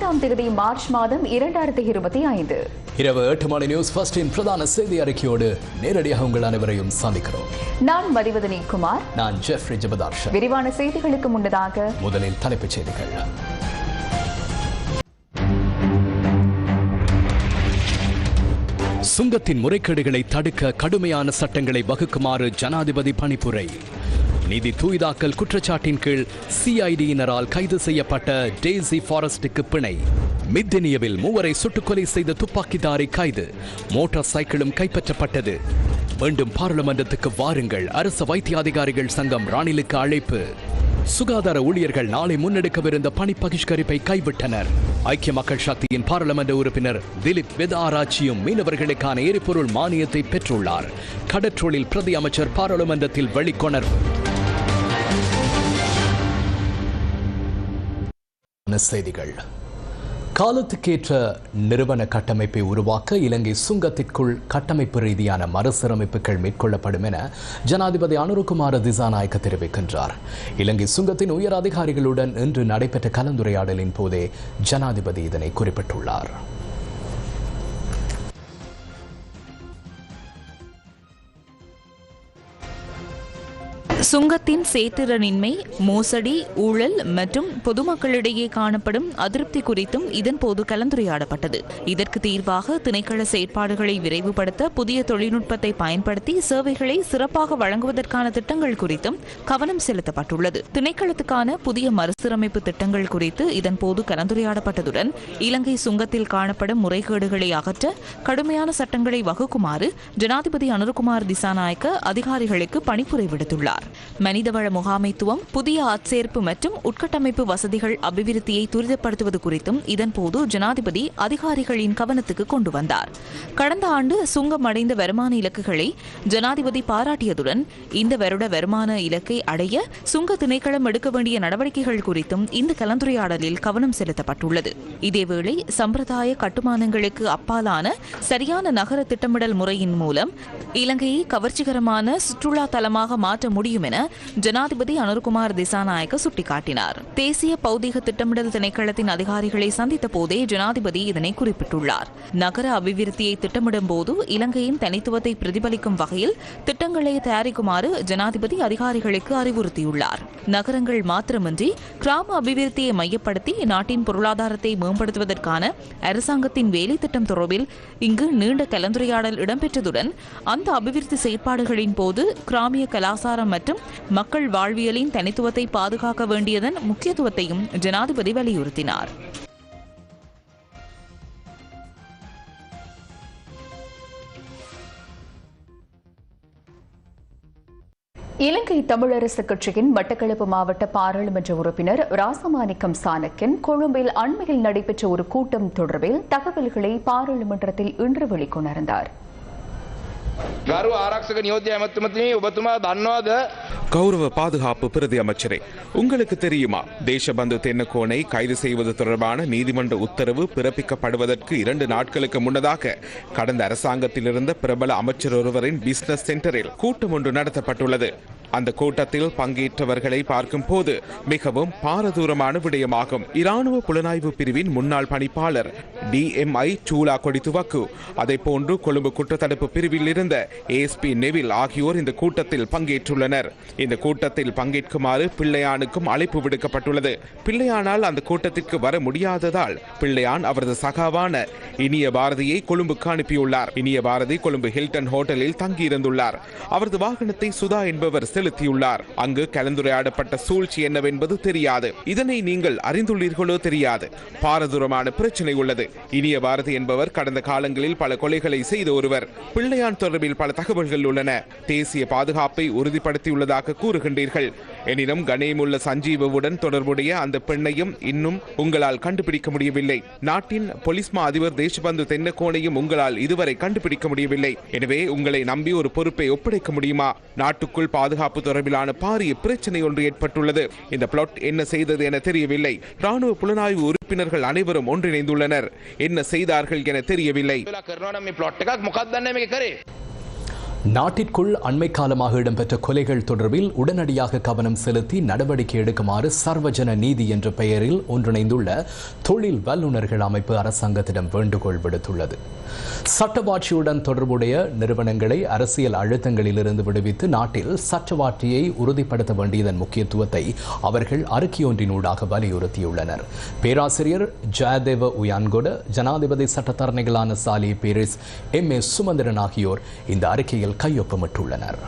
ஐந்தாம் தேதி மார்ச் மாதம் இரண்டாயிரத்தி இருபத்தி ஐந்து. இரவு எட்டு மணி நியூஸ் ஃபர்ஸ்டின் பிரதான செய்தி அறிக்கையோடு நேரடியாக உங்கள் அனைவரையும் சந்திக்கிறோம். நான் மதிவதனி குமார். நான் ஜெஃப்ரி ஜெபதார்ஷன். விரிவான செய்திகளுக்கு முன்னதாக முதலில் தலைப்புச் செய்திகள். சுங்கத்தின் முறைகேடுகளை தடுக்க கடுமையான சட்டங்களை வகுக்குமாறு ஜனாதிபதி பணிப்புரை. நிதி தூய்தாக்கல் குற்றச்சாட்டின் கீழ் சிஐடியினரால் கைது செய்யப்பட்ட டேசி ஃபாரஸ்டுக்கு பிணை. மித்தினியவில் மூவரை சுட்டுக்கொலை செய்த துப்பாக்கிதாரி கைது. மோட்டார் சைக்கிளும் கைப்பற்றப்பட்டது. மீண்டும் பாராளுமன்றத்துக்கு வாருங்கள். அரசு வைத்திய அதிகாரிகள் சங்கம் ராணிலுக்கு அழைப்பு. சுகாதார ஊழியர்கள் நாளை முன்னெடுக்கவிருந்த பணி பகிஷ்கரிப்பை கைவிட்டனர். ஐக்கிய மக்கள் சக்தியின் பாராளுமன்ற உறுப்பினர் திலீப் வெதாராச்சியும் மீனவர்களுக்கான எரிபொருள் மானியத்தை பெற்றுள்ளார். கடற்றொழில் பிரதி அமைச்சர் பாராளுமன்றத்தில் வெளிக்கொணர்வு. செய்திகள். காலத்துக்கேற்ற நிறுவன கட்டமைப்பை உருவாக்க இலங்கை சுங்கத்திற்குள் கட்டமைப்பு ரீதியான மறுசீரமைப்புகள் மேற்கொள்ளப்படும் என ஜனாதிபதி அனுருகுமார திசாநாயக்க தெரிவிக்கின்றார். இலங்கை சுங்கத்தின் உயர் அதிகாரிகளுடன் இன்று நடைபெற்ற கலந்துரையாடலின் போதே ஜனாதிபதி இதனை குறிப்பிட்டுள்ளார். சுங்கத்தின் சேத்திரனின்மை மோசடி ஊழல் மற்றும் பொதுமக்களிடையே காணப்படும் அதிருப்தி குறித்தும் இதன்போது கலந்துரையாடப்பட்டது. இதற்கு தீர்வாக திணைக்கள செயற்பாடுகளை விரைவுபடுத்த புதிய தொழில்நுட்பத்தை பயன்படுத்தி சேவைகளை சிறப்பாக வழங்குவதற்கான திட்டங்கள் குறித்தும் கவனம் செலுத்தப்பட்டுள்ளது. திணைக்களத்துக்கான புதிய மறுசீரமைப்பு திட்டங்கள் குறித்து இதன்போது கலந்துரையாடப்பட்டதுடன் இலங்கை சுங்கத்தில் காணப்படும் முறைகேடுகளை அகற்ற கடுமையான சட்டங்களை வகுக்குமாறு ஜனாதிபதி அனுருகுமார் திசாநாயக்க அதிகாரிகளுக்கு பணிப்புரை விடுத்துள்ளார். மனிதவள முகாமைத்துவம் புதிய ஆட்சேர்ப்பு மற்றும் உட்கட்டமைப்பு வசதிகள் அபிவிருத்தியை துரிதப்படுத்துவது குறித்தும் இதன்போது ஜனாதிபதி அதிகாரிகளின் கவனத்துக்கு கொண்டு வந்தார். கடந்த ஆண்டு சுங்கம் அடைந்த வருமான இலக்குகளை ஜனாதிபதி பாராட்டியதுடன் இந்த வருட வருமான இலக்கை அடைய சுங்க திணைக்களம் எடுக்க வேண்டிய நடவடிக்கைகள் குறித்தும் இந்த கலந்துரையாடலில் கவனம் செலுத்தப்பட்டுள்ளது. இதேவேளை சம்பிரதாய கட்டுமானங்களுக்கு அப்பாலான சரியான நகர திட்டமிடல் முறையின் மூலம் இலங்கையை கவர்ச்சிகரமான சுற்றுலா தலமாக மாற்ற முடியும் என ஜனாதிபதி அனுர்குமார் திசாநாயக்க சுட்டிக்காட்டினார். தேசிய பௌதிக திட்டமிடல் திணைக்களத்தின் அதிகாரிகளை சந்தித்த போதே ஜனாதிபதி இதனை குறிப்பிட்டுள்ளார். நகர அபிவிருத்தியை திட்டமிடும் போது இலங்கையின் தனித்துவத்தை பிரதிபலிக்கும் வகையில் திட்டங்களை தயாரிக்குமாறு ஜனாதிபதி அதிகாரிகளுக்கு அறிவுறுத்தியுள்ளார். நகரங்கள் மாத்திரமின்றி கிராம அபிவிருத்தியை மையப்படுத்தி நாட்டின் பொருளாதாரத்தை மேம்படுத்துவதற்கான அரசாங்கத்தின் வேலை திட்டம் தொடர்பில் இங்கு நீண்ட கலந்துரையாடல் இடம்பெற்றதுடன் அந்த அபிவிருத்தி செயற்பாடுகளின் போது கிராமிய கலாசாரம் மற்றும் மக்கள் வாழ்வியலின் தனித்துவத்தை பாதுகாக்க வேண்டியதன் முக்கியத்துவத்தையும் ஜனாதிபதி வலியுறுத்தினார். இலங்கை தமிழரசு கட்சியின் மட்டக்களப்பு மாவட்ட பாராளுமன்ற உறுப்பினர் ராசமாணிக்கம் சாணக்கின் கொழும்பில் அண்மையில் நடைபெற்ற ஒரு கூட்டம் தொடர்பில் தகவல்களை பாராளுமன்றத்தில் இன்று வெளிக்கொணர்ந்தாா் ගරු ආරක්ෂක නියෝජ්‍ය ඇමතුමතිනි ඔබතුමා දන්නවාද கௌரவ பாதுகாப்பு பிரதி அமைச்சரே உங்களுக்கு தெரியுமா தேசபந்து தென்னக்கோனை கைது செய்வது தொடர்பான நீதிமன்ற உத்தரவு பிறப்பிக்கப்படுவதற்கு இரண்டு நாட்களுக்கு முன்னதாக கடந்த அரசாங்கத்தில் இருந்த பிரபல அமைச்சர் ஒருவரின் பிசினஸ் சென்டரில் கூட்டம் ஒன்று நடத்தப்பட்டுள்ளது அந்த கூட்டத்தில் பங்கேற்றவர்களை பார்க்கும் போது மிகவும் பாரதூரமான விடயமாகும். இராணுவ புலனாய்வு பிரிவின் முன்னாள் பணிப்பாளர் டிஎம்ஐ சூலா கொடித்துவக்கு அதை போன்று கொழும்பு குற்றத்தடுப்பு பிரிவில் இருந்த ஏஎஸ்பி நெவில் ஆகியோர் இந்த கூட்டத்தில் பங்கேற்றுள்ளனர். இந்த கூட்டத்தில் பங்கேற்குமாறு பிள்ளையானுக்கும் அழைப்பு விடுக்கப்பட்டுள்ளது. பிள்ளையானால் அந்த கூட்டத்திற்கு வர முடியாததால் பிள்ளையான் அவரது சகாவான இனிய பாரதியை கொழும்புக்கு அனுப்பியுள்ளார். இனிய பாரதி கொழும்பு ஹில்டன் ஹோட்டலில் தங்கியிருந்துள்ளார். அவரது வாகனத்தை சுதா என்பவர் செலுத்தியுள்ளார். அங்கு கலந்துரையாடப்பட்ட சூழ்ச்சி என்னவென்பது தெரியாது. இதனை நீங்கள் அறிந்துள்ளீர்களோ தெரியாது. பாரதூரமான பிரச்சனை உள்ளது. இனிய பாரதி என்பவர் கடந்த காலங்களில் பல கொலைகளை செய்த ஒருவர். பிள்ளையான் தொடர்பில் பல தகவல்கள் உள்ளன. தேசிய பாதுகாப்பை உறுதிப்படுத்தியுள்ளதாக கூறுகின்றீர்கள். எனினும் கணேமுள்ள சஞ்சீவவுடன் தொடர்புடைய அந்த பெண்ணையும் இன்னும் உங்களால் கண்டுபிடிக்க முடியவில்லை. நாட்டின் பொலிஸ்மா அதிபர் தேசபந்து தென்னக்கோனையும் உங்களால் இதுவரை கண்டுபிடிக்க முடியவில்லை. எனவே உங்களை நம்பி ஒரு பொறுப்பை ஒப்படைக்க முடியுமா? நாட்டுக்குள் பாதுகாப்பு தொடர்பிலான பாரிய பிரச்சனை ஒன்று ஏற்பட்டுள்ளது. இந்த பிளாட் என்ன செய்தது என தெரியவில்லை. ராணுவ புலனாய்வு உறுப்பினர்கள் அனைவரும் ஒன்றிணைந்துள்ளனர். என்ன செய்தார்கள் என தெரியவில்லை. நாட்டிற்குள் அண்மை காலமாக இடம்பெற்ற கொலைகள் தொடர்பில் உடனடியாக கவனம் செலுத்தி நடவடிக்கை எடுக்குமாறு சர்வஜன நீதி என்ற பெயரில் ஒன்றிணைந்துள்ள தொழில் வல்லுநர்கள் அமைப்பு அரசாங்கத்திடம் வேண்டுகோள் விடுத்துள்ளது. சட்டவாட்சியுடன் தொடர்புடைய நிறுவனங்களை அரசியல் அழுத்தங்களிலிருந்து விடுவித்து நாட்டில் சட்டவாட்சியை உறுதிப்படுத்த வேண்டியதன் முக்கியத்துவத்தை அவர்கள் அறிக்கையொன்றினூடாக வலியுறுத்தியுள்ளனர். பேராசிரியர் ஜெயதேவ உயான்கொட ஜனாதிபதி சட்டத்தரணிகளான சாலி பீரிஸ் எம் ஏ சுமந்திரன் ஆகியோர் இந்த அறிக்கையில் கையொப்பமிட்டுள்ளனர்.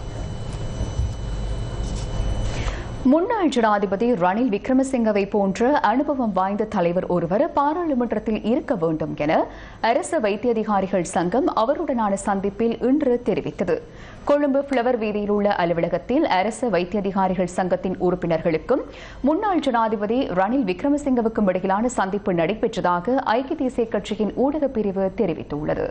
முன்னாள் ஜனாதிபதி ரணில் விக்ரமசிங்கவை போன்ற அனுபவம் வாய்ந்த தலைவர் ஒருவர் பாராளுமன்றத்தில் இருக்க வேண்டும் என அரசு வைத்தியதிகாரிகள் சங்கம் அவருடனான சந்திப்பில் இன்று தெரிவித்தது. கொழும்பு பிளவர் வீதியில் உள்ள அலுவலகத்தில் அரசு வைத்திய அதிகாரிகள் சங்கத்தின் உறுப்பினர்களுக்கும் முன்னாள் ஜனாதிபதி ரணில் விக்ரமசிங்கவுக்கும் இடையிலான சந்திப்பு நடைபெற்றதாக ஐக்கிய தேசிய கட்சியின் ஊடகப் பிரிவு தெரிவித்துள்ளது.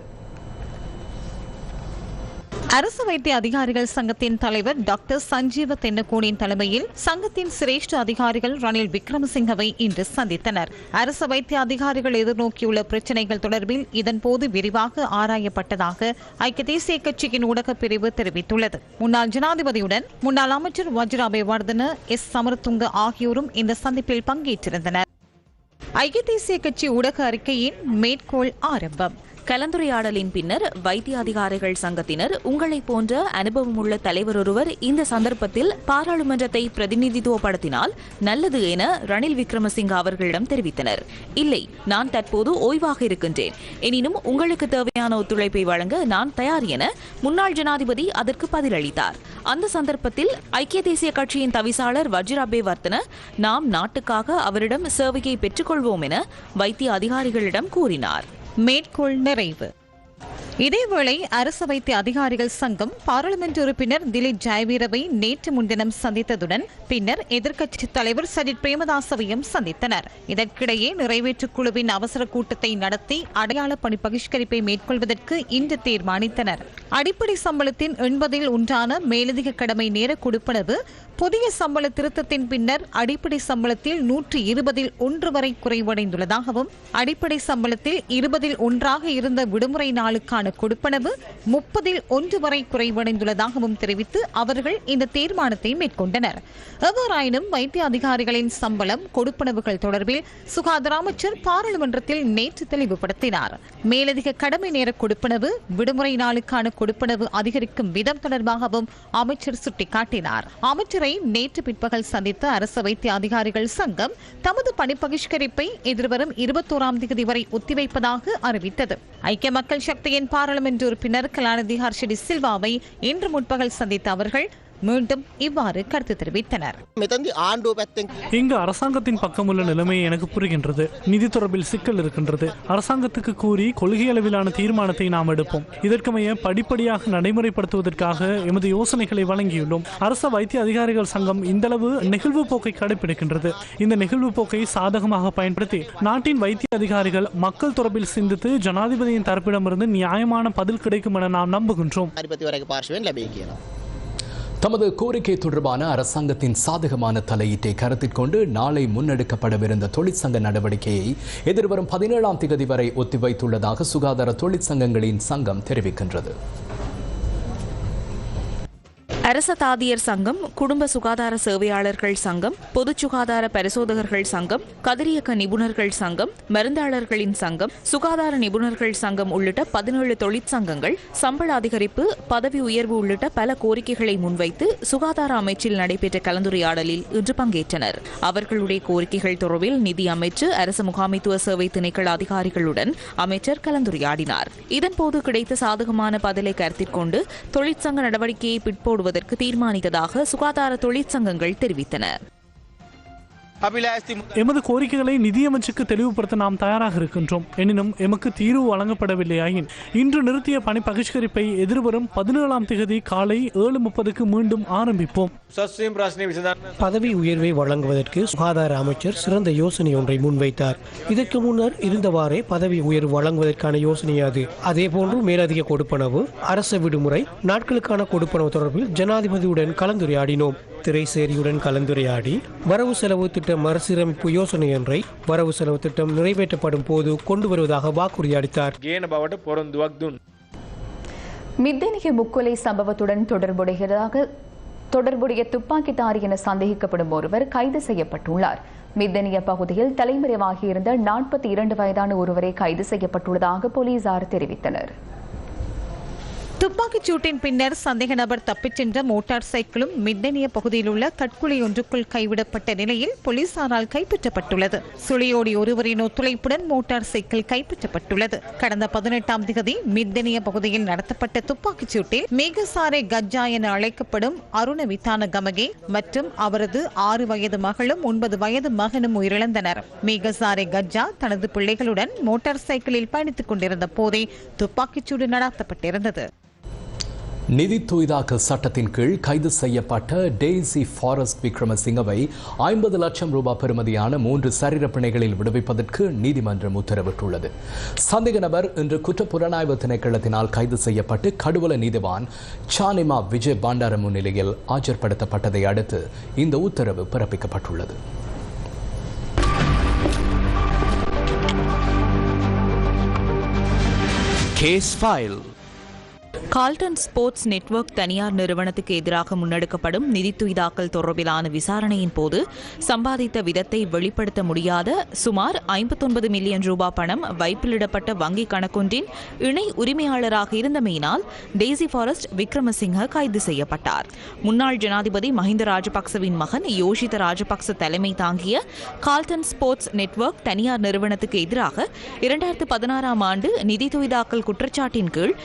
அரசு வைத்திய அதிகாரிகள் சங்கத்தின் தலைவர் டாக்டர் சஞ்சீவ தென்னகோனின் தலைமையில் சங்கத்தின் சிரேஷ்ட அதிகாரிகள் ரணில் விக்ரமசிங்கவை இன்று சந்தித்தனர். அரசு வைத்திய அதிகாரிகள் எதிர்நோக்கியுள்ள பிரச்சினைகள் தொடர்பில் இதன்போது விரிவாக ஆராயப்பட்டதாக ஐக்கிய தேசிய கட்சியின் ஊடகப் பிரிவு தெரிவித்துள்ளது. முன்னாள் ஜனாதிபதியுடன் முன்னாள் அமைச்சர் வஜ்ராபே வர்தன எஸ். சமரதுங்க ஆகியோரும் இந்த சந்திப்பில் பங்கேற்றிருந்தனர். ஐக்கிய தேசிய கட்சி ஊடக அறிக்கையின் மேற்கோள் ஆரம்பம். கலந்துரையாடலின் பின்னர் வைத்திய அதிகாரிகள் சங்கத்தினர் உங்களைப் போன்ற அனுபவமுள்ள தலைவர் ஒருவர் இந்த சந்தர்ப்பத்தில் பாராளுமன்றத்தை பிரதிநிதித்துவப்படுத்தினால் நல்லது என ரணில் விக்ரமசிங்க அவர்களிடம் தெரிவித்தனர். இல்லை நான் தற்போது ஓய்வாக இருக்கின்றேன். எனினும் உங்களுக்கு தேவையான ஒத்துழைப்பை வழங்க நான் தயார் என முன்னாள் ஜனாதிபதி அதற்கு பதிலளித்தார். அந்த சந்தர்ப்பத்தில் ஐக்கிய தேசிய கட்சியின் தவிசாளர் வஜ்ராபே வர்த்தன நாம் நாட்டுக்காக அவரிடம் சேவையை பெற்றுக்கொள்வோம் என வைத்திய அதிகாரிகளிடம் கூறினார். மேற்கோள் நிறைவு. இதேவேளை அரசு வைத்திய அதிகாரிகள் சங்கம் பாராளுமன்ற உறுப்பினர் திலீப் ஜெயவீரவை நேற்று முன்தினம் சந்தித்ததுடன் பின்னர் எதிர்க்கட்சி தலைவர் சஜித் பிரேமதாசவையும் சந்தித்தனர். இதற்கிடையே நிறைவேற்றுக் குழுவின் அவசர கூட்டத்தை நடத்தி அடையாள பணி பகிஷ்கரிப்பை மேற்கொள்வதற்கு இன்று தீர்மானித்தனர். அடிப்படை சம்பளத்தின் எண்பதில் ஒன்றான மேலதிக கடமை நேர கொடுப்பனவு புதிய சம்பள திருத்தத்தின் பின்னர் அடிப்படை சம்பளத்தில் நூற்றி இருபதில் ஒன்று வரை குறைவடைந்துள்ளதாகவும் அடிப்படை சம்பளத்தில் இருபதில் ஒன்றாக இருந்த விடுமுறை நாளுக்கான கொடுப்பனவு முப்பதில் ஒன்று வரை குறைவடைந்துள்ளதாகவும் தெரிவித்து அவர்கள் இந்த தீர்மானத்தை மேற்கொண்டனர். எவ்வாறாயினும் வைத்திய அதிகாரிகளின் சம்பளம் கொடுப்பனவுகள் தொடர்பில் சுகாதார அமைச்சர் பாராளுமன்றத்தில் நேற்று தெளிவுபடுத்தினார். மேலதிக கடமை நேர கொடுப்பனவு விடுமுறை நாளுக்கான கொடுப்பனவு அதிகரிக்கும் விதம் தொடர்பாகவும் அமைச்சர் சுட்டிக்காட்டினார். அமைச்சரை நேற்று பிற்பகல் சந்தித்த அரசு வைத்திய அதிகாரிகள் சங்கம் தமது பணி பகிஷ்கரிப்பை எதிர்வரும் இருபத்தோராம் தேதி வரை ஒத்திவைப்பதாக அறிவித்தது. ஐக்கிய மக்கள் சக்தியின் பாராளுமன்ற உறுப்பினர் கலாநிதி ஹர்ஷடி சில்வாவை இன்று முற்பகல் சந்தித்த அவர்கள் மீண்டும் இவ்வாறு கருத்து தெரிவித்தனர். இங்கு அரசாங்கத்தின் பக்கமுள்ள நிலைமை எனக்கு புரிகின்றது. நிதி தொடர்பில் சிக்கல் இருக்கின்றது. அரசாங்கத்துக்கு கூறி கொள்கை அளவிலான தீர்மானத்தை நாம் எடுப்போம். இதற்கமைய படிப்படியாக நடைமுறைப்படுத்துவதற்காக எமது யோசனைகளை வழங்கியுள்ளோம். அரச வைத்திய அதிகாரிகள் சங்கம் இந்த அளவு நெகிழ்வு போக்கை கடைபிடிக்கின்றது இந்த நெகிழ்வு போக்கை சாதகமாக பயன்படுத்தி நாட்டின் வைத்திய அதிகாரிகள் மக்கள் தொடர்பில் சிந்தித்து ஜனாதிபதியின் தரப்பிடமிருந்து நியாயமான பதில் கிடைக்கும் என நாம் நம்புகின்றோம். தமது கோரிக்கை தொடர்பான அரசாங்கத்தின் சாதகமான தலையீட்டை கருத்தில் கொண்டு நாளை முன்னெடுக்கப்படவிருந்த தொழிற்சங்க நடவடிக்கையை எதிர்வரும் பதினேழாம் திகதி வரை ஒத்திவைத்துள்ளதாக சுகாதார தொழிற்சங்கங்களின் சங்கம் தெரிவிக்கின்றது. அரச தாதியர் சங்கம் குடும்ப சுகாதார சேவையாளர்கள் சங்கம் பொது சுகாதார பரிசோதகர்கள் சங்கம் கதிரியக்க நிபுணர்கள் சங்கம் மருந்தாளர்களின் சங்கம் சுகாதார நிபுணர்கள் சங்கம் உள்ளிட்ட பதினேழு தொழிற்சங்கங்கள் சம்பள அதிகரிப்பு பதவி உயர்வு உள்ளிட்ட பல கோரிக்கைகளை முன்வைத்து சுகாதார அமைச்சில் நடைபெற்ற கலந்துரையாடலில் இன்று பங்கேற்றனர். அவர்களுடைய கோரிக்கைகள் தொடர்பில் நிதி அமைச்சு அரசு முகாமைத்துவ சேவை திணைக்கள அதிகாரிகளுடன் அமைச்சர் கலந்துரையாடினார். இதன்போது கிடைத்த சாதகமான பதிலை கருத்தில் கொண்டு தொழிற்சங்க நடவடிக்கையை பிற்போடுவதற்கு தீர்மானித்ததாக சுகாதார தொழிற்சங்கங்கள் தெரிவித்தன. அபிலாஷ் எமது கோரிக்கைகளை நிதியமைச்சுக்கு தெளிவுபடுத்த நாம் தயாராக இருக்கின்றோம். எனினும் எமக்கு தீர்வு வழங்கப்படவில்லையாயின் இன்று நிறுத்திய பணி பகிஷ்கரிப்பை எதிர்வரும் பதினேழாம் தேதி காலை ஏழு முப்பதுக்கு மீண்டும் ஆரம்பிப்போம். பதவி உயர்வை வழங்குவதற்கு சுகாதார அமைச்சர் சிறந்த யோசனை ஒன்றை முன்வைத்தார். இதற்கு முன்னர் இருந்தவாறே பதவி உயர்வு வழங்குவதற்கான யோசனை அது. அதே மேலதிக கொடுப்பனவு அரசு விடுமுறை நாட்களுக்கான கொடுப்பனவு தொடர்பில் ஜனாதிபதியுடன் கலந்துரையாடினோம். திரைசேரியுடன் கலந்துரையாடி வரவு செலவு திட்ட மறுசீரமைப்பு யோசனை ஒன்றை வரவு செலவு திட்டம் நிறைவேற்றப்படும் போது கொண்டு வருவதாக வாக்குறுதி அளித்தார். மித்தனிக முக்கொலை சம்பவத்துடன் தொடர்புடையதாக தொடர்புடைய துப்பாக்கிதாரி என சந்தேகிக்கப்படும் ஒருவர் கைது செய்யப்பட்டுள்ளார். மித்தனிய பகுதியில் தலைமறைவாகியிருந்த நாற்பத்தி இரண்டு வயதான ஒருவரை கைது செய்யப்பட்டுள்ளதாக போலீசார் தெரிவித்தனர். துப்பாக்கிச் சூட்டின் பின்னர் சந்தேக நபர் தப்பிச் சென்ற மோட்டார் சைக்கிளும் மித்தனிய பகுதியில் உள்ள கட்குழி ஒன்றுக்குள் கைவிடப்பட்ட நிலையில் போலீசாரால் கைப்பற்றப்பட்டுள்ளது. சுழியோடி ஒருவரின் ஒத்துழைப்புடன் மோட்டார் சைக்கிள் கைப்பற்றப்பட்டுள்ளது. கடந்த பதினெட்டாம் திகதி மித்தனிய பகுதியில் நடத்தப்பட்ட துப்பாக்கிச் சூட்டில் மேகசாரை கஜ்ஜா என அழைக்கப்படும் அருண வித்தான கமகே மற்றும் அவரது ஆறு வயது மகளும் ஒன்பது வயது மகனும் உயிரிழந்தனர். மேகசாரை கஜ்ஜா தனது பிள்ளைகளுடன் மோட்டார் சைக்கிளில் பயணித்துக் கொண்டிருந்த போதே துப்பாக்கிச்சூடு நடாத்தப்பட்டிருந்தது. நிதி தூய்தாக்கல் சட்டத்தின் கீழ் கைது செய்யப்பட்ட டெய்சி ஃபாரஸ்ட் விக்ரமசிங்கவை ஐம்பது லட்சம் ரூபாய் பெறுமதியான மூன்று சரீர பிணைகளில் விடுவிப்பதற்கு நீதிமன்றம் உத்தரவிட்டுள்ளது. சந்தேக நபர் இன்று குற்றப்புலனாய்வு திணைக்களத்தினால் கைது செய்யப்பட்டு கடுவல நீதிவான் சானிமா விஜய் பாண்டார முன்னிலையில் ஆஜர்படுத்தப்பட்டதை அடுத்து இந்த உத்தரவு பிறப்பிக்கப்பட்டுள்ளது. Case file Calton sports network தனியார் நிறுவனத்துக்கு எதிராக முன்னெடுக்கப்படும் நிதி துய்தாக்கல் தொடர்பிலான விசாரணையின் போது சம்பாதித்த விதத்தை வெளிப்படுத்த முடியாத சுமார் ஐம்பத்தொன்பது மில்லியன் ரூபாய் பணம் வைப்பிலிடப்பட்ட வங்கிக் கணக்கொன்றின் இணை உரிமையாளராக இருந்தமையினால் டெய்சி ஃபாரஸ்ட் விக்ரமசிங்க கைது செய்யப்பட்டார். முன்னாள் ஜனாதிபதி மஹிந்த ராஜபக்சவின் மகன் யோஷித ராஜபக்ச தலைமை தாங்கிய கால்டன் ஸ்போர்ட்ஸ் நெட்வொர்க் தனியார் நிறுவனத்துக்கு எதிராக இரண்டாயிரத்து பதினாறாம் ஆண்டு நிதி துய்தாக்கல் குற்றச்சாட்டின் கீழ்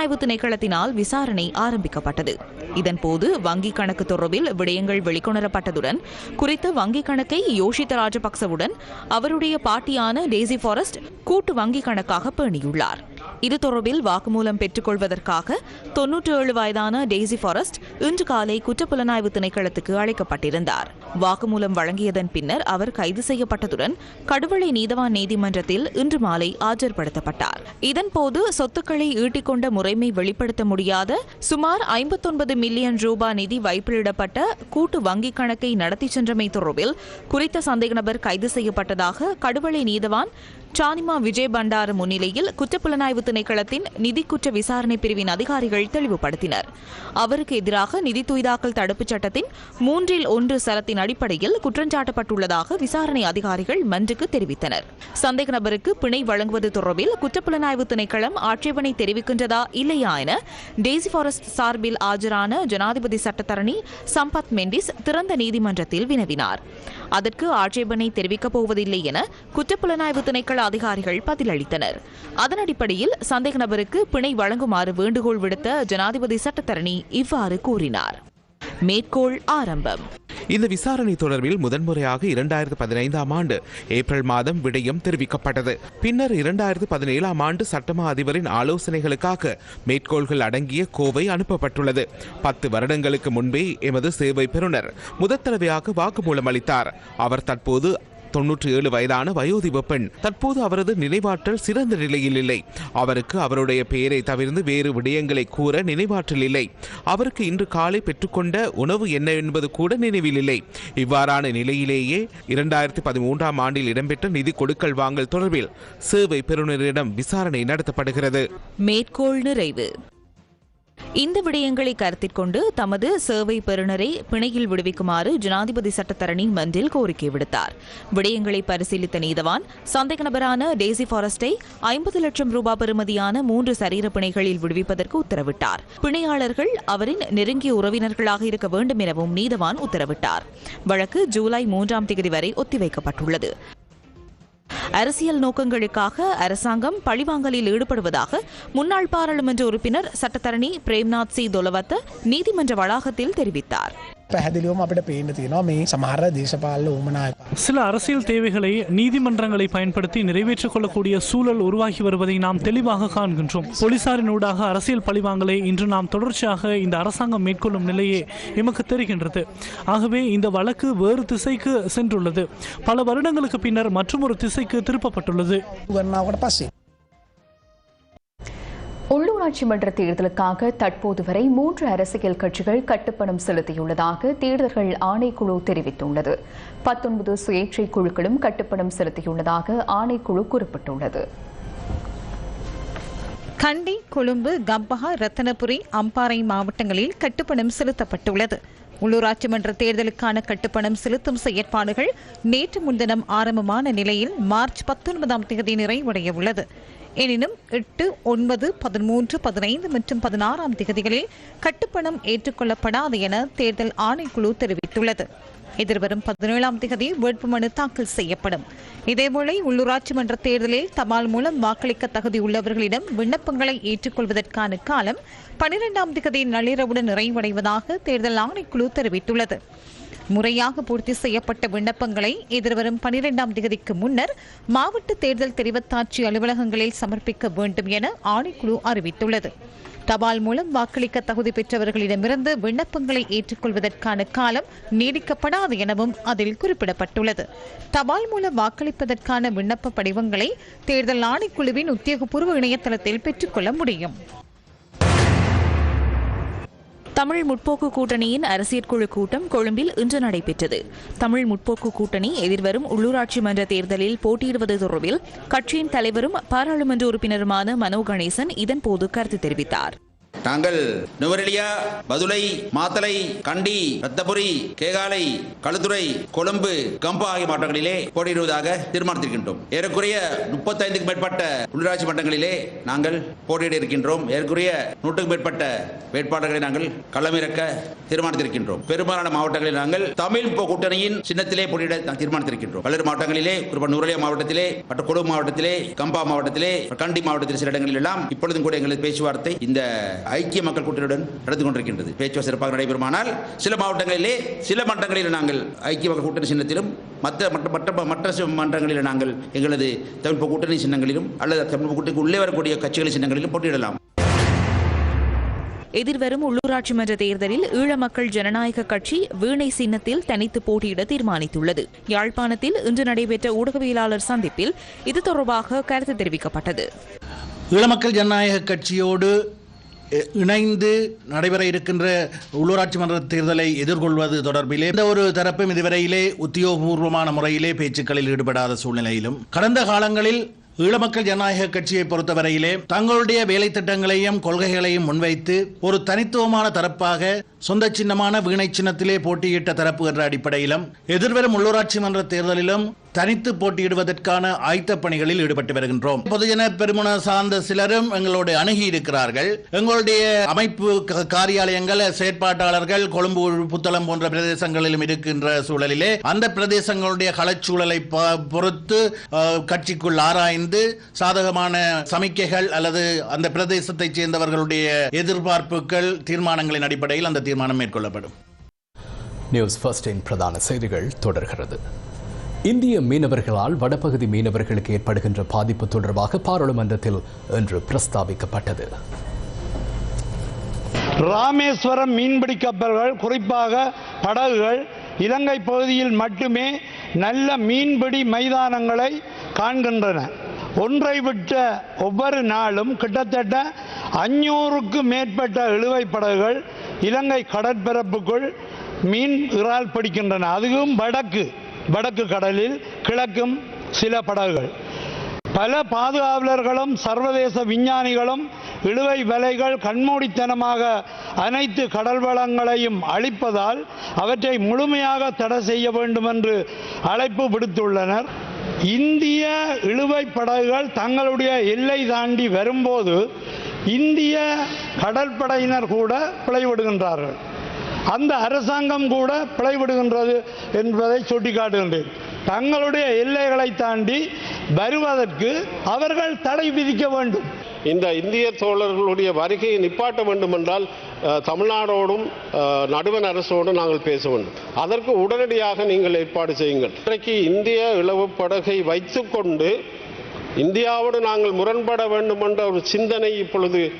புலனாய்வு திணைக்களத்தினால் விசாரணை ஆரம்பிக்கப்பட்டது. இதன்போது வங்கிக் கணக்கு தொடர்பில் விடயங்கள் வெளிக்கொணரப்பட்டதுடன் குறித்த வங்கிக் கணக்கை யோஷித ராஜபக்சவுடன் அவருடைய பாட்டியான டேசி ஃபாரஸ்ட் கூட்டு வங்கிக் கணக்காக பேணியுள்ளார். இது தொடர்பில் வாக்குமூலம் பெற்றுக்கொள்வதற்காக தொன்னூற்றி ஏழு வயதான டெய்சி ஃபாரஸ்ட் இன்று காலை குற்றப்புலனாய்வு திணைக்களத்துக்கு அழைக்கப்பட்டிருந்தார். வாக்குமூலம் வழங்கியதன் பின்னர் அவர் கைது செய்யப்பட்டதுடன் கடுவளை நீதவான் நீதிமன்றத்தில் இன்று மாலை ஆஜர்படுத்தப்பட்டார். இதன்போது சொத்துக்களை ஈட்டிக்கொண்ட முறைமை வெளிப்படுத்த முடியாத சுமார் ஐம்பத்தொன்பது மில்லியன் ரூபாய் நிதி வைப்பிலிடப்பட்ட கூட்டு வங்கிக் கணக்கை நடத்தி சென்றமை தொடர்பில் குறித்த சந்தேக நபர் கைது செய்யப்பட்டதாக கடுவளை நீதவான் சானிமா விஜய் பண்டார முன்னிலையில் குற்றப்புலனாய்வு திணைக்களத்தின் நிதி குற்ற விசாரணை பிரிவின் அதிகாரிகள் தெளிவுபடுத்தினர். அவருக்கு எதிராக நிதி துய்தாக்கல் தடுப்புச் சட்டத்தின் மூன்றில் ஒன்று சரத்தின் அடிப்படையில் குற்றஞ்சாட்டப்பட்டுள்ளதாக விசாரணை அதிகாரிகள் மன்றுக்கு தெரிவித்தனர். சந்தேக நபருக்கு பிணை வழங்குவது தொடர்பில் குற்றப்புலனாய்வு திணைக்களம் ஆட்சேபனை தெரிவிக்கின்றதா இல்லையா என டெய்சி ஃபாரஸ்ட் சார்பில் ஆஜரான ஜனாதிபதி சட்டத்தரணி சம்பத் மெண்டிஸ் திறந்த நீதிமன்றத்தில் வினவினார். அதற்கு ஆட்சேபனை தெரிவிக்கப் போவதில்லை என குற்றப்புலனாய்வு திணைக்கள அதிகாரிகள் பதிலளித்தனர். அதன் அடிப்படையில் சந்தேக நபருக்கு பிணை வழங்குமாறு வேண்டுகோள் விடுத்த ஜனாதிபதி சட்டத்தரணி இவ்வாறு கூறினார். மேற்கோள் ஆரம்பம். இந்த விசாரணை தொடர்பில் முதன்முறையாக இரண்டாயிரத்து பதினைந்தாம் ஆண்டு ஏப்ரல் மாதம் விடயம் தெரிவிக்கப்பட்டது. பின்னர் இரண்டாயிரத்து பதினேழாம் ஆண்டு சட்டமா அதிபரின் ஆலோசனைகளுக்காக மேற்கோள்கள் அடங்கிய கோவை அனுப்பப்பட்டுள்ளது. பத்து வருடங்களுக்கு முன்பே எமது சேவை பெறுநர் முதற் தடவையாக வாக்குமூலம் அளித்தார். அவர் தற்போது தொன்னூற்றி ஏழு வயதான வயோதிப பெண் தற்போது அவரது நினைவாற்றல் சிறந்த நிலையில் இல்லை. அவருக்கு அவருடைய பெயரை தவிர்ந்து வேறு விடயங்களை கூற நினைவாற்றல் இல்லை. அவருக்கு இன்று காலை பெற்றுக்கொண்ட உணவு என்ன என்பது கூட நினைவில் இல்லை. இவ்வாறான நிலையிலேயே இரண்டாயிரத்தி பதிமூன்றாம் ஆண்டில் இடம்பெற்ற நிதி கொடுக்கல் வாங்கல் தொடர்பில் சேவை பெறுநரிடம் விசாரணை நடத்தப்படுகிறது. மேற்கோள் நிறைவு. இந்த விடயங்களை கருத்தில் கொண்டு தமது சேவை பெறுநரை பிணையில் விடுவிக்குமாறு ஜனாதிபதி சட்டத்தரணி மன்றில் கோரிக்கை விடுத்தார். விடயங்களை பரிசீலித்த நீதவான் சந்தேக நபரான டேசி ஃபாரஸ்டை ஐம்பது லட்சம் ரூபாய் பெறுமதியான மூன்று சரீர பிணைகளில் விடுவிப்பதற்கு உத்தரவிட்டார். பிணையாளர்கள் அவரின் நெருங்கிய உறவினர்களாக இருக்க வேண்டும் எனவும் நீதவான் உத்தரவிட்டார். வழக்கு ஜூலை மூன்றாம் தேதி வரை ஒத்திவைக்கப்பட்டுள்ளது. அரசியல் நோக்கங்களுக்காக அரசாங்கம் பழிவாங்கலில் ஈடுபடுவதாக முன்னாள் பாராளுமன்ற உறுப்பினர் சட்டத்தரணி பிரேம்நாத் சி தொலவத்த நீதிமன்ற வளாகத்தில் தெரிவித்தார். පැහැදිලිවම අපිට පේන්න තියෙනවා මේ සමහර දේශපාල උමනාය சில அரசியல் தேவைகளை நீதிமன்றங்களை பயன்படுத்தி நிறைவேற்றிக் கொள்ளக்கூடிய சூழல் உருவாகி வருவதை நாம் தெளிவாக காண்கின்றோம் போலீசாரின் ஊடாக அரசியல் பழிவாங்கலை இன்று நாம் தொடர்ச்சியாக இந்த அரசாங்கம் மேற்கொள்ளும் நிலையே எமக்கு தெரிகின்றது ஆகவே இந்த வழக்கு வேறு திசைக்கு சென்றுள்ளது பல வருடங்களுக்கு பின்னர் மற்றொரு திசைக்கு திருப்பப்பட்டுள்ளது ගන්නාවට පස්සේ. உள்ளூராட்சி மன்ற தேர்தலுக்காக தற்போது வரை மூன்று அரசியல் கட்சிகள் கட்டுப்பணம் செலுத்தியுள்ளதாக தேர்தல்கள் ஆணைக்குழு தெரிவித்துள்ளது. பத்தொன்பது சுயேட்சை குழுக்களும் கட்டுப்பணம் செலுத்தியுள்ளதாக ஆணைக்குழு குறிப்பிட்டுள்ளது. கண்டி கொழும்பு கம்பஹா ரத்தனபுரி அம்பாறை மாவட்டங்களில் கட்டுப்பணம் செலுத்தப்பட்டுள்ளது. உள்ளூராட்சி மன்ற தேர்தலுக்கான கட்டுப்பணம் செலுத்தும் செயற்பாடுகள் நேற்று முன்தினம் ஆரம்பமான நிலையில் மார்ச் பத்தொன்பதாம் தேதி நிறைவடைய உள்ளது எனினும் எட்டு ஒன்பது பதிமூன்று பதினைந்து மற்றும் பதினாறாம் திகதிகளில் கட்டுப்பணம் ஏற்றுக்கொள்ளப்படாது என தேர்தல் ஆணைக்குழு தெரிவித்துள்ளது. எதிர்வரும் பதினேழாம் திகதி வேட்புமனு தாக்கல் செய்யப்படும். இதேவேளை உள்ளூராட்சி மன்ற தேர்தலில் தபால் மூலம் வாக்களிக்க தகுதி உள்ளவர்களிடம் விண்ணப்பங்களை ஏற்றுக்கொள்வதற்கான காலம் பனிரெண்டாம் திகதி நள்ளிரவுடன் நிறைவடைவதாக தேர்தல் ஆணைக்குழு தெரிவித்துள்ளது. முறையாக பூர்த்தி செய்யப்பட்ட விண்ணப்பங்களை எதிர்வரும் பனிரெண்டாம் தேதிக்கு முன்னர் மாவட்ட தேர்தல் தெரிவத்தாட்சி அலுவலகங்களில் சமர்ப்பிக்க வேண்டும் என ஆணைக்குழு அறிவித்துள்ளது. தபால் மூலம் வாக்களிக்க தகுதி பெற்றவர்களிடமிருந்து விண்ணப்பங்களை ஏற்றுக்கொள்வதற்கான காலம் நீடிக்கப்படாது எனவும் அதில் குறிப்பிடப்பட்டுள்ளது. தபால் மூலம் வாக்களிப்பதற்கான விண்ணப்ப படிவங்களை தேர்தல் ஆணைக்குழுவின் உத்தியோகபூர்வ இணையதளத்தில் பெற்றுக்கொள்ள முடியும். தமிழ் முற்போக்கு கூட்டணியின் அரசியற்குழு கூட்டம் கொழும்பில் இன்று நடைபெற்றது. தமிழ் முற்போக்கு கூட்டணி எதிர்வரும் உள்ளூராட்சி மன்ற தேர்தலில் போட்டியிடுவது தொடர்பில் கட்சியின் தலைவரும் பாராளுமன்ற உறுப்பினருமான மனோ கணேசன் இதன்போது கருத்து தெரிவித்தார். நாங்கள் நுவரெலியா பதுளை மாத்தலை கண்டி ரத்தபுரி கேகாலை களுத்துறை கொழும்பு கம்பா ஆகிய மாவட்டங்களிலே போட்டியிடுவதாக தீர்மானித்திருக்கின்றோம். ஏறக்குறைய முப்பத்தைந்துக்கும் மேற்பட்ட உள்ளாட்சி மன்றங்களிலே நாங்கள் போட்டியிட இருக்கின்றோம். ஏறக்குறைய நூற்றுக்கும் மேற்பட்ட வேட்பாளர்களை நாங்கள் களமிறக்க தீர்மானித்திருக்கின்றோம். பெரும்பாலான மாவட்டங்களில் நாங்கள் தமிழ் கூட்டணியின் சின்னத்திலே போட்டியிட தீர்மானித்திருக்கின்றோம். பல்வேறு மாவட்டங்களிலே குறிப்பாக நுவரெலியா மாவட்டத்திலே மற்றும் கொழும்பு மாவட்டத்திலே கம்பா மாவட்டத்திலே கண்டி மாவட்டத்தில் சில இடங்களில் எல்லாம் இப்பொழுதும் கூட எங்களது பேச்சுவார்த்தை இந்த ஐக்கிய மக்கள் கூட்டணியுடன் நடந்து கொண்டிருக்கின்றது. பேச்சுவார்த்தை சிறப்பாக நடைபெறுமானால் சில மாவட்டங்களிலே சில மன்றங்களில் நாங்கள் ஐக்கிய மக்கள் கூட்டணி சின்னத்திலும் மற்ற மற்ற மற்ற மன்றங்களில் நாங்கள் எங்களது தமிழ் கூட்டணி சின்னங்களிலும் அல்லது தமிழ் கூட்டணிக்கு உள்ளே வரக்கூடிய கட்சிகளின் சின்னங்களிலும் போட்டியிடலாம். எதிர்வரும் உள்ளூராட்சி மன்ற தேர்தலில் ஈழ மக்கள் ஜனநாயக கட்சி வீணை சின்னத்தில் தனித்து போட்டியிட தீர்மானித்துள்ளது. யாழ்ப்பாணத்தில் இன்று நடைபெற்ற ஊடகவியலாளர் சந்திப்பில் இது தொடர்பாக கருத்து தெரிவிக்கப்பட்டது. ஈழமக்கள் ஜனநாயக கட்சியோடு இணைந்து நடைபெற இருக்கின்ற உள்ளூராட்சி மன்ற தேர்தலை எதிர்கொள்வது தொடர்பிலே எந்த ஒரு தரப்பும் இதுவரையிலே உத்தியோகபூர்வமான முறையிலே பேச்சுக்களில் ஈடுபடாத சூழ்நிலையிலும் கடந்த காலங்களில் ஈழமக்கள் ஜனநாயக கட்சியை பொறுத்தவரையிலே தங்களுடைய வேலை திட்டங்களையும் கொள்கைகளையும் முன்வைத்து ஒரு தனித்துவமான தரப்பாக சொந்த சின்னமான வீணை சின்னத்திலே போட்டியிட்ட தரப்பு என்ற அடிப்படையிலும் எதிர்வரும் உள்ளூராட்சி மன்ற தேர்தலிலும் தனித்து போட்டியிடுவதற்கான ஆயத்த பணிகளில் ஈடுபட்டு வருகின்றோம். பொதுஜன பெருமுன சார்ந்த சிலரும் எங்களோடு அணுகி இருக்கிறார்கள் எங்களுடைய அமைப்பு காரியாலயங்கள் செயற்பாட்டாளர்கள் கொழும்பு புத்தளம் போன்ற பிரதேசங்களிலும் இருக்கின்ற சூழலிலே அந்த பிரதேசங்களுடைய களச்சூழலை பொறுத்து கட்சிக்குள் ஆராய்ந்து சாதகமான சமிக்கைகள் அல்லது அந்த பிரதேசத்தைச் சேர்ந்தவர்களுடைய எதிர்பார்ப்புகள் தீர்மானங்களின் அடிப்படையில் அந்த தீர்மானம் மேற்கொள்ளப்படும். நியூஸ் ஃபர்ஸ்டின் பிரதான செய்திகள் தொடர்கிறது. இந்திய மீனவர்களால் வடபகுதி மீனவர்களுக்கு ஏற்படுகின்ற பாதிப்பு தொடர்பாக பாராளுமன்றத்தில் இன்று பிரஸ்தாபிக்கப்பட்டது ராமேஸ்வரம் மீன்பிடி கப்பல்கள் குறிப்பாக படகுகள் இலங்கை பகுதியில் மட்டுமே நல்ல மீன்பிடி மைதானங்களை காண்கின்றன. ஒன்றை விட்ட ஒவ்வொரு நாளும் கிட்டத்தட்ட அஞ்சூறுக்கு மேற்பட்ட இழுவை படகுகள் இலங்கை கடற்பரப்புக்குள் மீன் இறால் பிடிக்கின்றன. அதுவும் வடக்கு. வடக்கு கடலில் கிழக்கும் சில படகுகள். பல பாதுகாவலர்களும் சர்வதேச விஞ்ஞானிகளும் இழுவை வலைகள் கண்மூடித்தனமாக அனைத்து கடல் வளங்களையும் அழிப்பதால் அவற்றை முழுமையாக தடை செய்ய வேண்டும் என்று அழைப்பு விடுத்துள்ளனர். இந்திய இழுவை படகுகள் தங்களுடைய எல்லை தாண்டி வரும்போது இந்திய கடற்படையினர் கூட பிழைவிடுகின்றார்கள் அந்த அரசாங்கம் கூட பிழைவிடுகின்றது என்பதை சுட்டிக்காட்டுகின்றேன். தங்களுடைய எல்லைகளை தாண்டி வருவதற்கு அவர்கள் தடை விதிக்க வேண்டும். இந்த இந்திய தோழர்களுடைய வருகையை நிப்பாட்ட வேண்டும் என்றால் தமிழ்நாடோடும் நடுவன் நடுவண் அரசோடும் நாங்கள் பேச வேண்டும். அதற்கு உடனடியாக நீங்கள் ஏற்பாடு செய்யுங்கள். இன்றைக்கு இந்திய இளவு படகை வைத்துக்கொண்டு இந்தியாவோடு நாங்கள் முரண்பட வேண்டும் என்ற ஒரு சிந்தனை இப்பொழுது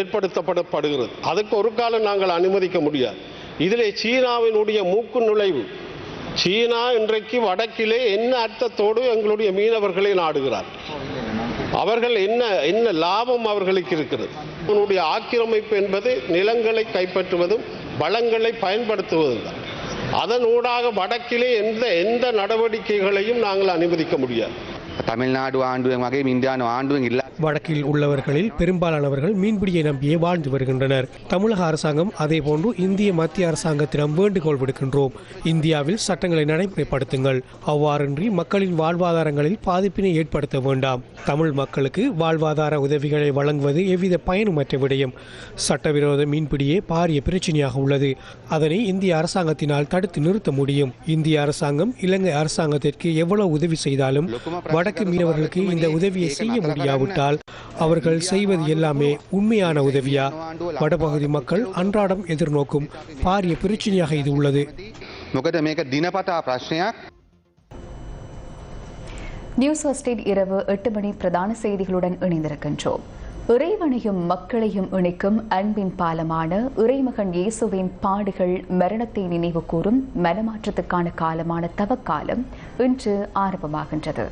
ஏற்படுத்தப்படப்படுகிறது அதுக்கு ஒரு காலம் நாங்கள் அனுமதிக்க முடியாது. இதிலே சீனாவினுடைய மூக்கு நுழைவு. சீனா இன்றைக்கு வடக்கிலே என்ன அர்த்தத்தோடு எங்களுடைய மீனவர்களை நாடுகிறார்? அவர்கள் என்ன என்ன லாபம் அவர்களுக்கு இருக்கிறது? அவனுடைய ஆக்கிரமிப்பு என்பது நிலங்களை கைப்பற்றுவதும் வளங்களை பயன்படுத்துவதும் தான். அதன் ஊடாக வடக்கிலே எந்த எந்த நடவடிக்கைகளையும் நாங்கள் அனுமதிக்க முடியாது. தமிழ்நாடு ஆண்டுவன் வகை இந்தியானு ஆண்டுவன் இல்லை. வடக்கில் உள்ளவர்களில் பெரும்பாலானவர்கள் மீன்பிடியை நம்பியே வாழ்ந்து வருகின்றனர். தமிழக அரசாங்கம் அதே போன்று இந்திய மத்திய அரசாங்கத்திடம் வேண்டுகோள் விடுக்கின்றோம். இந்தியாவில் சட்டங்களை நடைமுறைப்படுத்துங்கள். அவ்வாறின்றி மக்களின் வாழ்வாதாரங்களில் பாதிப்பினை ஏற்படுத்த வேண்டாம். தமிழ் மக்களுக்கு வாழ்வாதார உதவிகளை வழங்குவது எவ்வித பயனுமற்ற விடயம். சட்டவிரோத மீன்பிடியே பாரிய பிரச்சனையாக உள்ளது. அதனை இந்திய அரசாங்கத்தினால் தடுத்து நிறுத்த முடியும். இந்திய அரசாங்கம் இலங்கை அரசாங்கத்திற்கு எவ்வளவு உதவி செய்தாலும் வடக்கு மீனவர்களுக்கு இந்த உதவியை செய்ய முடியாவிட்டால் அவர்கள் செய்வது எல்லாமே உண்மையான உதவியா? வடபகுதி மக்கள் அன்றாடம் எதிர்நோக்கும் பாரிய பிரச்சனையாக இது உள்ளது. நியூஸ் இரவு எட்டு மணி பிரதான செய்திகளுடன் இணைந்திருக்கின்றோம். இறைவனையும் மக்களையும் இணைக்கும் அன்பின் பாலமான இறைமகன் இயேசுவின் பாடுகள் மரணத்தை நினைவு கூறும் மனமாற்றத்துக்கான காலமான தவக்காலம் இன்று ஆரம்பமாகின்றது.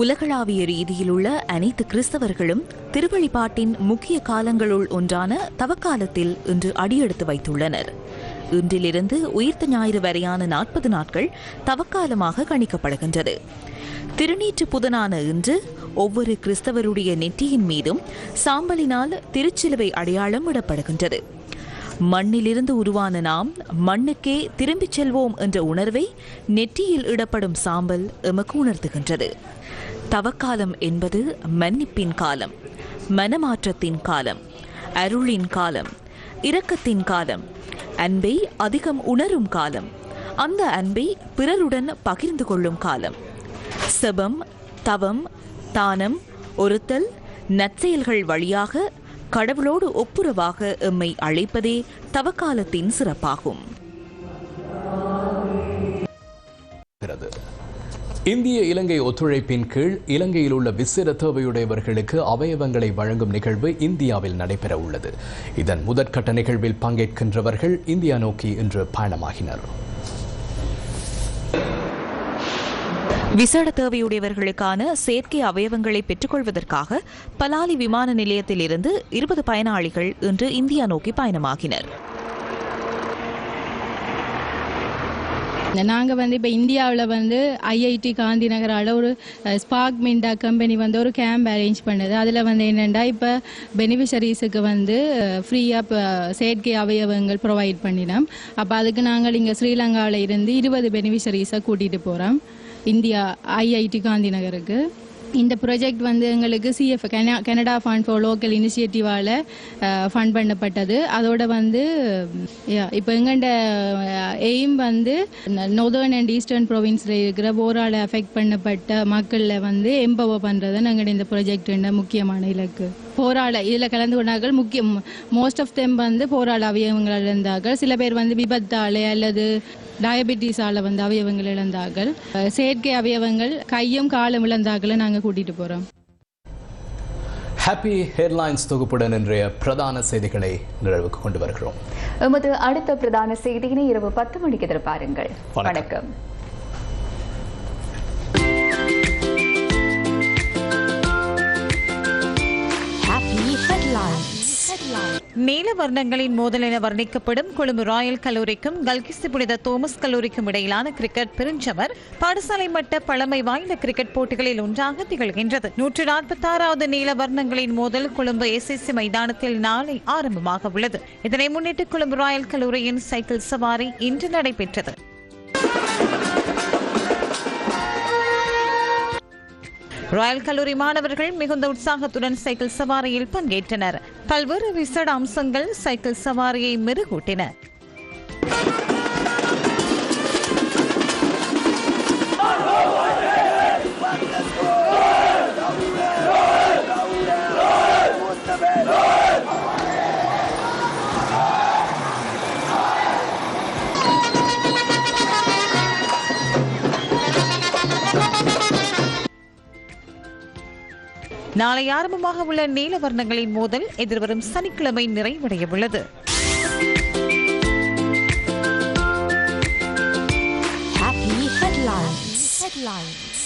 உலகளாவிய ரீதியில் உள்ள அனைத்து கிறிஸ்தவர்களும் திருவழிபாட்டின் முக்கிய காலங்களுள் ஒன்றான தவக்காலத்தில் இன்று அடியெடுத்து வைத்துள்ளனர். இன்றிலிருந்து உயிர்த்த ஞாயிறு வரையான நாற்பது நாட்கள் தவக்காலமாக கணிக்கப்படுகின்றது. திருநீற்று புதனான இன்று ஒவ்வொரு கிறிஸ்தவருடைய நெற்றியின் மீதும் சாம்பலினால் திருச்சிலுவை அடையாளம் இடப்படுகின்றது மண்ணிலிருந்து உருவான நாம் மண்ணுக்கே திரும்பிச் செல்வோம் என்ற உணர்வை நெற்றியில் இடப்படும் சாம்பல் எமக்கு உணர்த்துகின்றது. தவக்காலம் என்பது மன்னிப்பின் காலம் மனமாற்றத்தின் காலம் அருளின் காலம் இரக்கத்தின் காலம் அன்பை அதிகம் உணரும் காலம் அந்த அன்பை பிறருடன் பகிர்ந்து கொள்ளும் காலம். செபம் தவம் தானம் ஒருத்தல் நற்செயல்கள் வழியாக கடவுளோடு ஒப்புரவாக எம்மை அழைப்பதே தவக்காலத்தின் சிறப்பாகும். இந்திய இலங்கை ஒத்துழைப்பின் கீழ் இலங்கையில் உள்ள விசேட தேவையுடையவர்களுக்கு அவயவங்களை வழங்கும் நிகழ்வு இந்தியாவில் நடைபெற உள்ளது. இதன் முதற்கட்ட நிகழ்வில் பங்கேற்கின்றவர்கள் இந்தியா நோக்கி இன்று பயணமாகினர். விசேட தேவையுடையவர்களுக்கான செயற்கை அவயவங்களை பெற்றுக்கொள்வதற்காக பலாலி விமான நிலையத்தில் இருந்து இருபது பயனாளிகள் இன்று இந்தியா நோக்கி பயணமாகினர். நாங்கள் வந்து இப்போ இந்தியாவில் வந்து ஐஐடி காந்தி நகரால் ஒரு ஸ்பார்க் மிண்டா கம்பெனி வந்து ஒரு கேம்ப் அரேஞ்ச் பண்ணுது. அதில் வந்து என்னென்னா இப்போ பெனிஃபிஷரிஸுக்கு வந்து ஃப்ரீயாக இப்போ செயற்கை அவயவங்கள் ப்ரொவைட் பண்ணினோம். அப்போ அதுக்கு நாங்கள் இங்கே ஸ்ரீலங்காவில் இருந்து இருபது பெனிஃபிஷரிஸை கூட்டிகிட்டு போகிறோம் இந்தியா ஐஐடி காந்தி நகருக்கு இந்த ப்ரொஜெக்ட் வந்து எங்களுக்கு C F Canada fund for local இனிஷியேட்டிவால் fund பண்ணப்பட்டது. அதோட வந்து இப்போ எங்கள்ட எய்ம் வந்து நொதர்ன் அண்ட் ஈஸ்டர்ன் ப்ரொவின்ஸில் இருக்கிற போரால் அஃபெக்ட் பண்ணப்பட்ட மக்களில் வந்து எம்பவர் பண்ணுறது நாங்கள் இந்த ப்ரொஜெக்ட் முக்கியமான இலக்கு. போராள இதில் கலந்து கொண்டார்கள் முக்கியம் மோஸ்ட் ஆஃப் தெம் வந்து போராள அவயவங்களாக இருந்தார்கள். சில பேர் வந்து விபத்தாலே அல்லது டயபெட்டிஸால் வந்து அவயவங்கள் இழந்தார்கள். செயற்கை அவயவங்கள் கையும் காலும் இழந்தாக்களை நாங்கள் கூட்டிகிட்டு போகிறோம் ஹாப்பி ஹெட்லைன்ஸ் தொகுப்புடன் இன்றைய பிரதான செய்திகளை நிறைவுக்கு கொண்டு வருகிறோம். எமது அடுத்த பிரதான செய்தியினை இரவு பத்து மணிக்கு எதிர்பாருங்கள். வணக்கம். நீல வர்ணங்களின் மோதல் என வர்ணிக்கப்படும் கொழும்பு ராயல் கல்லூரிக்கும் கல்கிஸ்து புனித தோமஸ் கல்லூரிக்கும் இடையிலான கிரிக்கெட் பெருஞ்சவர் பாடசாலை மட்ட பழமை வாய்ந்த கிரிக்கெட் போட்டிகளில் ஒன்றாக திகழ்கின்றது. நூற்று நாற்பத்தி ஆறாவது நீல வர்ணங்களின் மோதல் கொழும்பு எஸ்எஸ்சி மைதானத்தில் நாளை ஆரம்பமாக உள்ளது இதனை முன்னிட்டு கொழும்பு ராயல் கல்லூரியின் சைக்கிள் சவாரி இன்று நடைபெற்றது. ராயல் கல்லூரி மாணவர்கள் மிகுந்த உற்சாகத்துடன் சைக்கிள் சவாரியில் பங்கேற்றனர். பல்வேறு விசேட அம்சங்கள் சைக்கிள் சவாரியை மெருகூட்டின. நாளை ஆரம்பமாக உள்ள நீல வர்ணங்களின் மோதல் எதிர்வரும் சனிக்கிழமை நிறைவடைய உள்ளது headlines. Headlines.